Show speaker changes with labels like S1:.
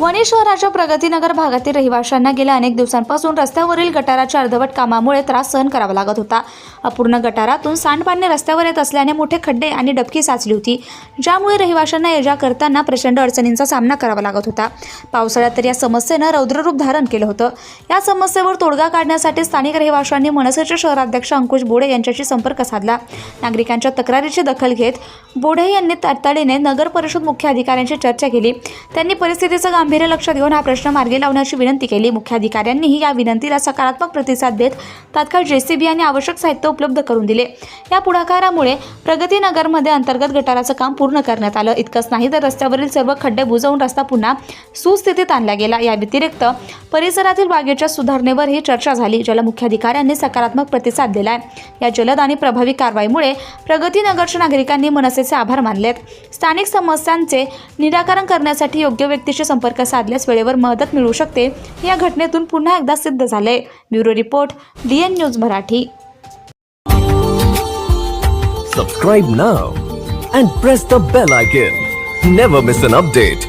S1: वणी शहराच्या प्रगतीनगर भागातील रहिवाशांना गेल्या अनेक दिवसांपासून रस्त्यावरील गटाराच्या अर्धवट कामामुळे त्रास सहन करावा लागत होता. अपूर्ण गटारातून सांडपाणी रस्त्यावर येत असल्याने मोठे खड्डे आणि डबकी साचली होती. ज्यामुळे रहिवाशांना ये जा करताना प्रचंड अडचणींचा सामना करावा लागत होता. पावसाळ्यात तर या समस्येनं रौद्ररूप धारण केलं होतं. या समस्येवर तोडगा काढण्यासाठी स्थानिक रहिवाशांनी मनसेचे शहराध्यक्ष अंकुश बोडे यांच्याशी संपर्क साधला. नागरिकांच्या तक्रारीची दखल घेत बोडे यांनी तातडीने नगर परिषद मुख्य अधिकाऱ्यांशी चर्चा केली. त्यांनी परिस्थितीचं गांभीर्य लक्षात घेऊन हा प्रश्न मार्गी लावण्याची विनंती केली. मुख्याधिकाऱ्यांनीही या विनंतीला सकारात्मक प्रतिसाद देत तात्काळ जेसीबी आणि आवश्यक साहित्य उपलब्ध करून दिले. या पुढाकारामुळे प्रगतीनगरमध्ये अंतर्गत गटाराचं काम पूर्ण करण्यात आलं. इतकंच नाही तर रस्त्यावरील सर्व खड्डे बुजवून रस्ता पुन्हा सुस्थितीत आणला गेला. या व्यतिरिक्त परिसरातील बागेच्या सुधारणेवरही चर्चा झाली ज्याला मुख्याधिकाऱ्यांनी सकारात्मक प्रतिसाद दिलाय. या जलद आणि प्रभावी कारवाईमुळे प्रगतीनगरच्या नागरिकांनी मनसेचे आभार मानलेत. स्थानिक समस्यांचे निराकरण करण्यासाठी योग्य व्यक्तीशी संपर्क संपर्क साधल्यास वेळेवर मदत मिळू शकते. या घटनेतून पुन्हा एकदा सिद्ध झाले. Bureau report DN news Marathi.
S2: Subscribe now and press the bell icon never miss an update